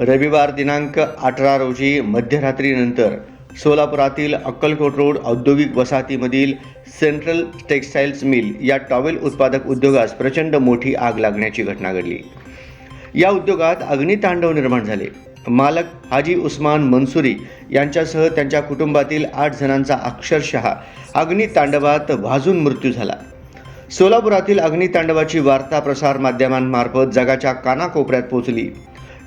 रविवार दिनांक अठरा रोजी मध्यरात्रीनंतर सोलापुरातील अक्कलकोट रोड औद्योगिक वसाहतीमधील सेंट्रल टेक्स्टाईल्स मिल या टॉवेल उत्पादक उद्योगास प्रचंड मोठी आग लागण्याची घटना घडली. या उद्योगात अग्नितांडव निर्माण झाले. मालक हाजी उस्मान मनसुरी यांच्यासह त्यांच्या कुटुंबातील आठ जणांचा अक्षरशः अग्नितांडवात भाजून मृत्यू झाला. सोलापुरातील अग्नितांडवाची वार्ता प्रसार माध्यमांमार्फत जगाच्या कानाकोपऱ्यात पोहोचली.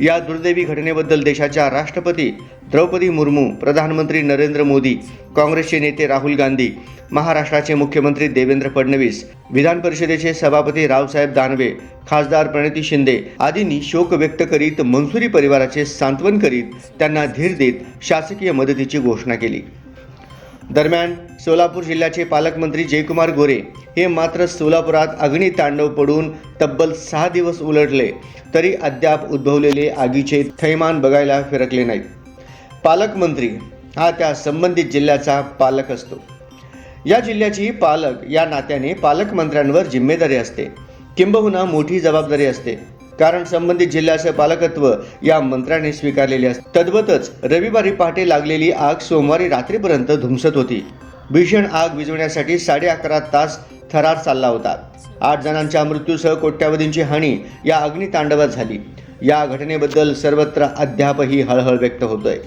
या दुर्दैवी घटनेबद्दल देशाच्या राष्ट्रपती द्रौपदी मुर्मू प्रधानमंत्री नरेंद्र मोदी काँग्रेसचे नेते राहुल गांधी महाराष्ट्राचे मुख्यमंत्री देवेंद्र फडणवीस विधान परिषदेचे सभापती रावसाहेब दानवे खासदार प्रणिती शिंदे आदींनी शोक व्यक्त करीत मनसुरी परिवाराचे सांत्वन करीत त्यांना धीर देत शासकीय मदतीची घोषणा केली. दरम्यान सोलापूर जिल्ह्याचे पालकमंत्री जयकुमार गोरे हे मात्र सोलापुरात अग्नितांडव पडून तब्बल सहा दिवस उलटले तरी अद्याप उद्भवलेले आगीचे थैमान बघायला फिरकले नाहीत. पालकमंत्री हा त्या संबंधित जिल्ह्याचा पालक असतो. या जिल्ह्याची पालक या नात्याने पालकमंत्र्यांवर जिम्मेदारी असते. किंबहुना मोठी जबाबदारी असते. कारण संबंधित जिल्ह्याचं पालकत्व या मंत्र्याने स्वीकारलेले असते. तद्वतच रविवारी पहाटे लागलेली आग सोमवारी रात्रीपर्यंत धुमसत होती. भीषण आग विझवण्यासाठी साडे अकरा तास थरार चालला होता. आठ जणांच्या मृत्यूसह कोट्यावधींची हानी या अग्नितांडवात झाली. या घटनेबद्दल सर्वत्र अद्यापही हळहळ व्यक्त होतोय.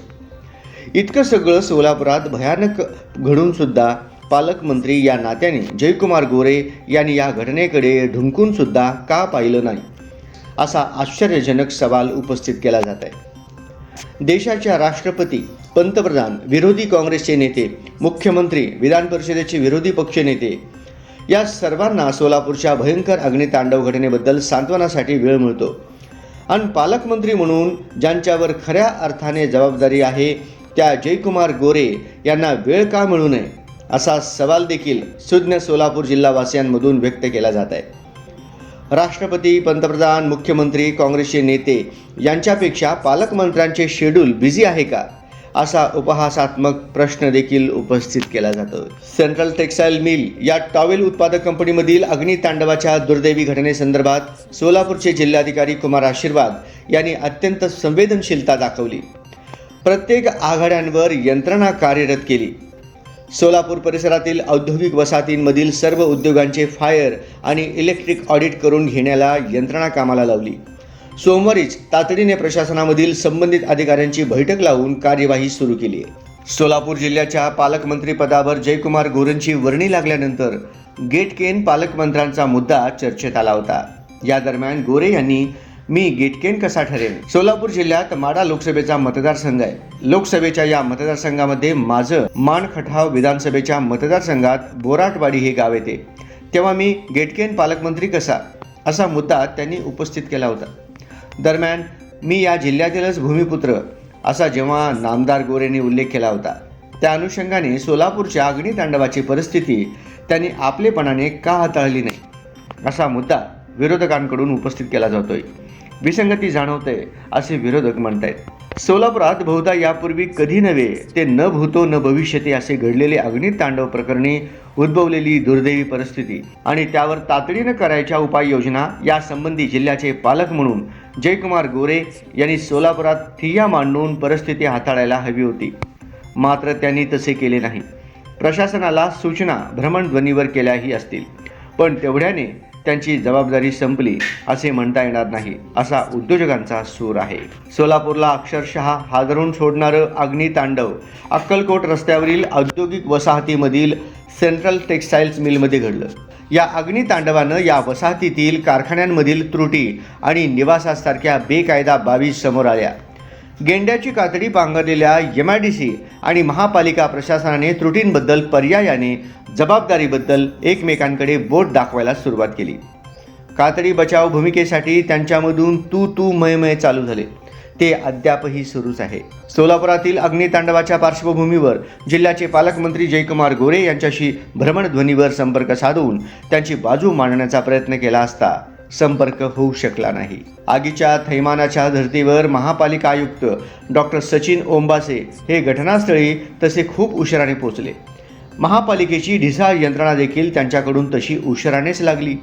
इतकं सगळं सोलापुरात भयानक घडून सुद्धा पालकमंत्री या नात्याने जयकुमार गोरे यांनी या घटनेकडे ढुंकून सुद्धा का पाहिलं नाही? असा आश्चर्यजनक सवाल उपस्थित केला जात आहे. देशाच्या राष्ट्रपती पंतप्रधान विरोधी काँग्रेसचे नेते मुख्यमंत्री विधान परिषदेचे विरोधी पक्षनेते या सर्वांना सोलापूरच्या भयंकर अग्नितांडव घटनेबद्दल सांत्वनासाठी वेळ मिळतो. आणि पालकमंत्री म्हणून ज्यांच्यावर खऱ्या अर्थाने जबाबदारी आहे त्या जयकुमार गोरे यांना वेळ का मिळू नये असा सवाल देखील सुज्ञ सोलापूर जिल्हावासियांमधून व्यक्त केला जात आहे. राष्ट्रपती पंतप्रधान मुख्यमंत्री काँग्रेसचे नेते यांच्यापेक्षा पालकमंत्र्यांचे शेड्यूल बिझी आहे का? असा उपहासात्मक प्रश्न देखील उपस्थित केला जातो. सेंट्रल टेक्स्टाईल मिल या टॉवेल उत्पादक कंपनीमधील अग्नितांडवाच्या दुर्दैवी घटनेसंदर्भात सोलापूरचे जिल्हाधिकारी कुमार आशीर्वाद यांनी अत्यंत संवेदनशीलता दाखवली. प्रत्येक आघाड्यांवर यंत्रणा कार्यरत केली. सोलापूर परिसरातील औद्योगिक वसाहतींमधील सर्व उद्योगांचे फायर आणि इलेक्ट्रिक ऑडिट करून घेण्याला यंत्रणा कामाला लावली. सोमवारीच तातडीने प्रशासनामधील संबंधित अधिकाऱ्यांची बैठक लावून कार्यवाही सुरू केली. आहे सोलापूर जिल्ह्याच्या पालकमंत्रीपदावर जयकुमार गोरेंची वर्णी लागल्यानंतर गेटकेन पालकमंत्र्यांचा मुद्दा चर्चेत आला होता. या दरम्यान गोरे यांनी मी गेटकेन कसा ठरेन? सोलापूर जिल्ह्यात माडा लोकसभेचा मतदारसंघ आहे. लोकसभेच्या या मतदारसंघामध्ये माझं मानखटाव विधानसभेच्या मतदारसंघात बोराटवाडी हे गाव येते. तेव्हा मी गेटकेन पालकमंत्री कसा? असा मुद्दा त्यांनी उपस्थित केला होता. दरम्यान मी या जिल्ह्यातीलच भूमिपुत्र असा जेव्हा नामदार गोरेंनी उल्लेख केला होता. त्या अनुषंगाने सोलापूरच्या अग्नितांडवाची परिस्थिती त्यांनी आपलेपणाने का हाताळली नाही? असा मुद्दा विरोधकांकडून उपस्थित केला जातोय. विसंगती जाणवते असे विरोधक म्हणतायत. सोलापुरात बहुधा यापूर्वी कधी नव्हे ते न भूतो न भविष्यते असे घडलेले अग्नितांडव प्रकरणी उद्भवलेली दुर्दैवी परिस्थिती आणि त्यावर तातडीनं करायच्या उपाययोजना यासंबंधी जिल्ह्याचे पालक म्हणून जयकुमार गोरे यांनी सोलापुरात ठिय्या मांडून परिस्थिती हाताळायला हवी होती. मात्र त्यांनी तसे केले नाही. प्रशासनाला सूचना भ्रमणध्वनीवर केल्याही असतील. पण तेवढ्याने त्यांची जबाबदारी संपली असे म्हणता येणार नाही असा उद्योजकांचा सूर आहे. सोलापूरला अक्षरशः हादरून सोडणारं अग्नितांडव अक्कलकोट रस्त्यावरील औद्योगिक वसाहतीमधील सेंट्रल टेक्स्टाईल्स मिलमध्ये घडलं. या अग्नितांडवानं या वसाहतीतील कारखान्यांमधील त्रुटी आणि निवासासारख्या बेकायदा बाबी समोर आल्या. गेंड्याची कातडी पांघरलेल्या एम आय डी सी आणि महापालिका प्रशासनाने त्रुटींबद्दल पर्यायाने जबाबदारीबद्दल एकमेकांकडे बोट दाखवायला सुरुवात केली. कातडी बचाव भूमिकेसाठी त्यांच्यामधून तू तू मय मय चालू झाले. ते अद्यापही सुरूच आहे. सोलापुरातील अग्नितांडवाच्या पार्श्वभूमीवर जिल्ह्याचे पालकमंत्री जयकुमार गोरे यांच्याशी भ्रमणध्वनीवर संपर्क साधून त्यांची बाजू मांडण्याचा प्रयत्न केला असता संपर्क होऊ शकला नाही. आगीच्या थैमानाच्या धर्तीवर महापालिका आयुक्त डॉक्टर सचिन ओंबासे हे घटनास्थळी तसे खूप उशिराने पोहोचले. महापालिकेची ढिसाळ यंत्रणा देखील त्यांच्याकडून तशी उशिरानेच लागली.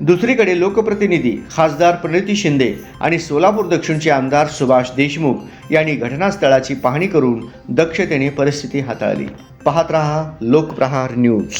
दुसरीकडे लोकप्रतिनिधी खासदार प्रणिती शिंदे आणि सोलापूर दक्षिणचे आमदार सुभाष देशमुख यांनी घटनास्थळाची पाहणी करून दक्षतेने परिस्थिती हाताळली. पाहत रहा लोकप्रहार न्यूज.